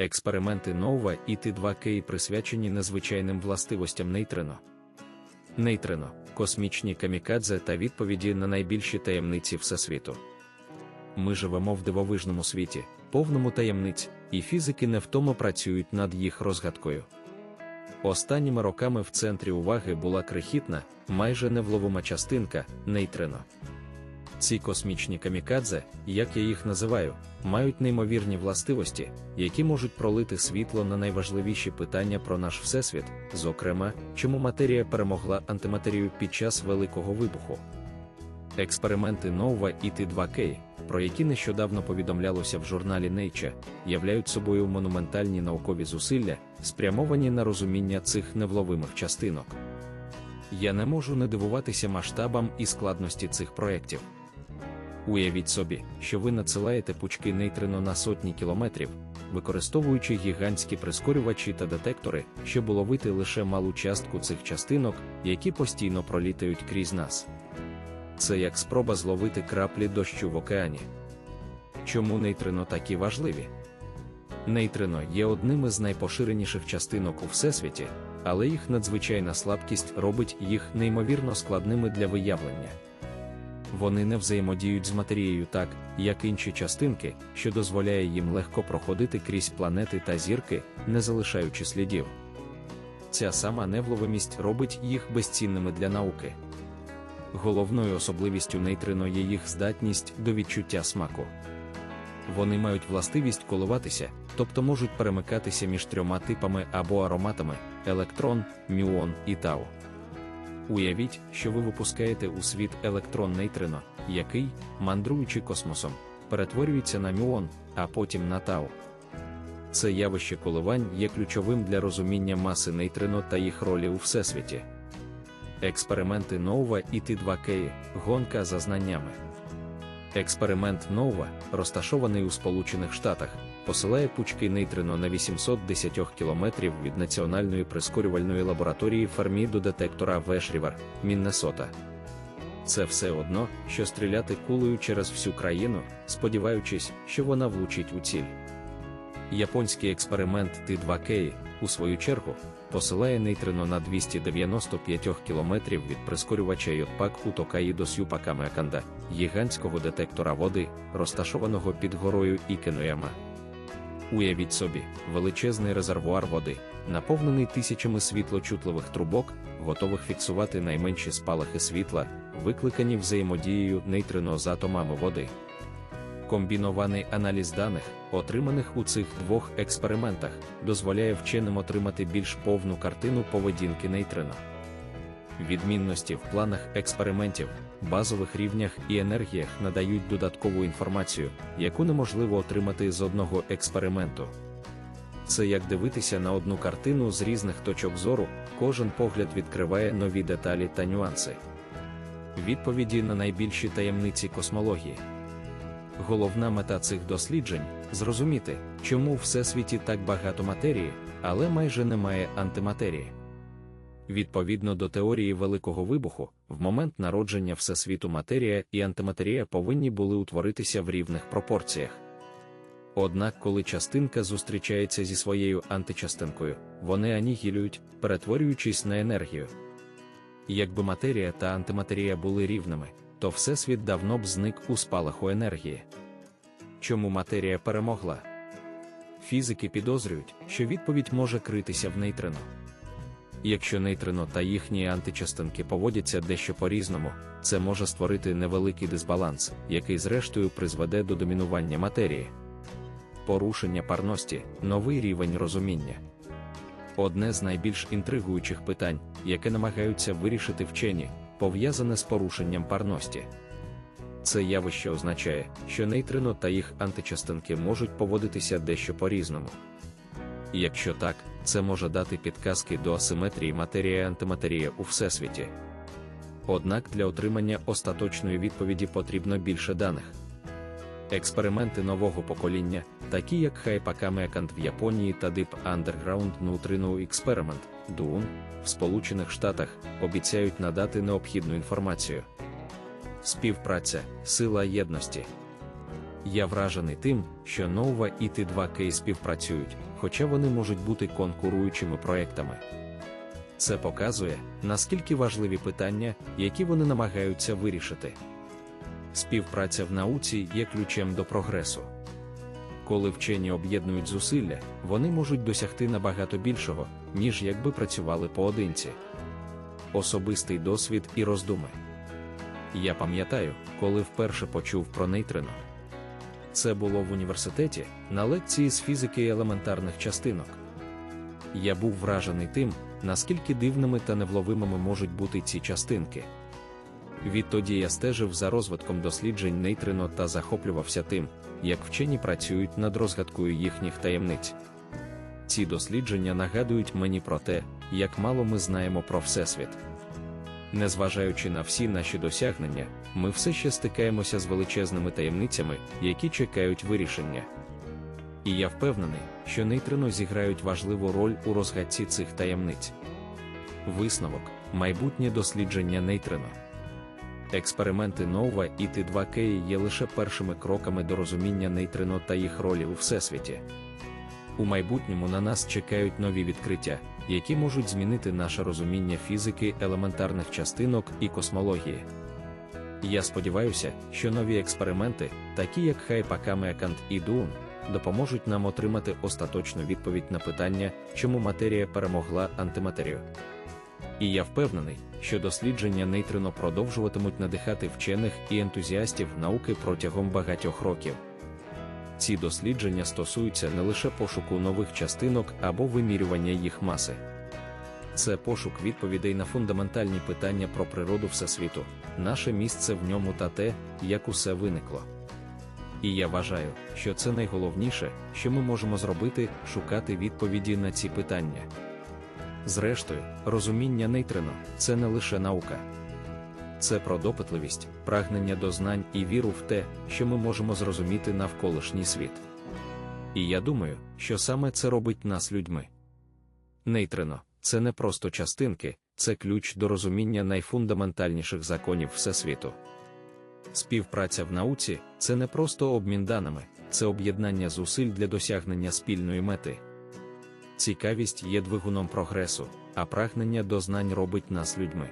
Експерименти Нова і Т2К присвячені незвичайним властивостям нейтрино. Нейтрино космічні камікадзе та відповіді на найбільші таємниці Всесвіту. Ми живемо в дивовижному світі, повному таємниць, і фізики невтомо працюють над їх розгадкою. Останніми роками в центрі уваги була крихітна, майже невловима частинка нейтрино. Ці космічні камікадзе, як я їх називаю, мають неймовірні властивості, які можуть пролити світло на найважливіші питання про наш всесвіт, зокрема, чому матерія перемогла антиматерію під час Великого вибуху. Експерименти Нова і Т2К, про які нещодавно повідомлялося в журналі Nature, являють собою монументальні наукові зусилля, спрямовані на розуміння цих невловимих частинок. Я не можу не дивуватися масштабам і складності цих проєктів. Уявіть собі, що ви надсилаєте пучки нейтрино на сотні кілометрів, використовуючи гігантські прискорювачі та детектори, щоб уловити лише малу частку цих частинок, які постійно пролітають крізь нас. Це як спроба зловити краплі дощу в океані. Чому нейтрино такі важливі? Нейтрино є одним із найпоширеніших частинок у всесвіті, але їх надзвичайна слабкість робить їх неймовірно складними для виявлення. Вони не взаємодіють з матерією так, як інші частинки, що дозволяє їм легко проходити крізь планети та зірки, не залишаючи слідів. Ця сама невловимість робить їх безцінними для науки. Головною особливістю нейтрино є їх здатність до відчуття смаку. Вони мають властивість коливатися, тобто можуть перемикатися між трьома типами або ароматами електрон, мюон і тау. Уявіть, що ви випускаєте у світ електрон нейтрино, який, мандруючи космосом, перетворюється на мюон, а потім на тау. Це явище коливань є ключовим для розуміння маси нейтрино та їх ролі у всесвіті. Експерименти Нова і Т2К гонка за знаннями. Експеримент Нова, розташований у Сполучених Штатах, посилає пучки нейтрино на 810 кілометрів від національної прискорювальної лабораторії Фармі до детектора Вешрівер, Міннесота. Це все одно, що стріляти кулею через всю країну, сподіваючись, що вона влучить у ціль. Японський експеримент Т2К, у свою чергу, посилає нейтрино на 295 кілометрів від прискорювача Йотпак у Токаїдо Сюпакаме Аканда, гігантського детектора води, розташованого під горою Ікенуяма. Уявіть собі, величезний резервуар води, наповнений тисячами світлочутливих трубок, готових фіксувати найменші спалахи світла, викликані взаємодією нейтрино з атомами води. Комбінований аналіз даних, отриманих у цих двох експериментах, дозволяє вченим отримати більш повну картину поведінки нейтрино. Відмінності в планах експериментів, базових рівнях і енергіях надають додаткову інформацію, яку неможливо отримати з одного експерименту. Це як дивитися на одну картину з різних точок зору, кожен погляд відкриває нові деталі та нюанси. Відповіді на найбільші таємниці космології. Головна мета цих досліджень зрозуміти, чому в всесвіті так багато матерії, але майже немає антиматерії. Відповідно до теорії Великого вибуху, в момент народження Всесвіту матерія і антиматерія повинні були утворитися в рівних пропорціях. Однак, коли частинка зустрічається зі своєю античастинкою, вони анігілюють, перетворюючись на енергію. Якби матерія та антиматерія були рівними, то Всесвіт давно б зник у спалаху енергії. Чому матерія перемогла? Фізики підозрюють, що відповідь може критися в нейтрино. Якщо нейтрино та їхні античастинки поводяться дещо по-різному, це може створити невеликий дисбаланс, який зрештою призведе до домінування матерії. Порушення парності новий рівень розуміння. Одне з найбільш інтригуючих питань, яке намагаються вирішити вчені, пов'язане з порушенням парності. Це явище означає, що нейтрино та їх античастинки можуть поводитися дещо по-різному. Якщо так, це може дати підказки до асиметрії матерія антиматерія у всесвіті. Однак для отримання остаточної відповіді потрібно більше даних. Експерименти нового покоління, такі як Хайпакамекант в Японії та Deep Underground Neutrino Experiment DUN, в Сполучених Штатах, обіцяють надати необхідну інформацію. Співпраця, сила єдності. Я вражений тим, що Нова і Т2К співпрацюють, хоча вони можуть бути конкуруючими проектами. Це показує, наскільки важливі питання, які вони намагаються вирішити. Співпраця в науці є ключем до прогресу. Коли вчені об'єднують зусилля, вони можуть досягти набагато більшого, ніж якби працювали поодинці. Особистий досвід і роздуми. Я пам'ятаю, коли вперше почув про нейтрино. Це було в університеті на лекції з фізики елементарних частинок. Я був вражений тим, наскільки дивними та невловимими можуть бути ці частинки. Відтоді я стежив за розвитком досліджень нейтрино та захоплювався тим, як вчені працюють над розгадкою їхніх таємниць. Ці дослідження нагадують мені про те, як мало ми знаємо про Всесвіт. Незважаючи на всі наші досягнення, ми все ще стикаємося з величезними таємницями, які чекають вирішення. І я впевнений, що нейтрино зіграють важливу роль у розгадці цих таємниць. Висновок майбутнє дослідження нейтрино. Експерименти Нова і Т2К є лише першими кроками до розуміння нейтрино та їх ролі у всесвіті. У майбутньому на нас чекають нові відкриття, які можуть змінити наше розуміння фізики елементарних частинок і космології. Я сподіваюся, що нові експерименти, такі як Хайпакамеакант і Дуун, допоможуть нам отримати остаточну відповідь на питання, чому матерія перемогла антиматерію. І я впевнений, що дослідження нейтрино продовжуватимуть надихати вчених і ентузіастів науки протягом багатьох років. Ці дослідження стосуються не лише пошуку нових частинок або вимірювання їх маси. Це пошук відповідей на фундаментальні питання про природу Всесвіту, наше місце в ньому та те, як усе виникло. І я вважаю, що це найголовніше, що ми можемо зробити, шукати відповіді на ці питання. Зрештою, розуміння нейтрино це не лише наука. Це про допитливість, прагнення до знань і віру в те, що ми можемо зрозуміти навколишній світ. І я думаю, що саме це робить нас людьми. Нейтрино це не просто частинки, це ключ до розуміння найфундаментальніших законів Всесвіту. Співпраця в науці це не просто обмін даними, це об'єднання зусиль для досягнення спільної мети. Цікавість є двигуном прогресу, а прагнення до знань робить нас людьми.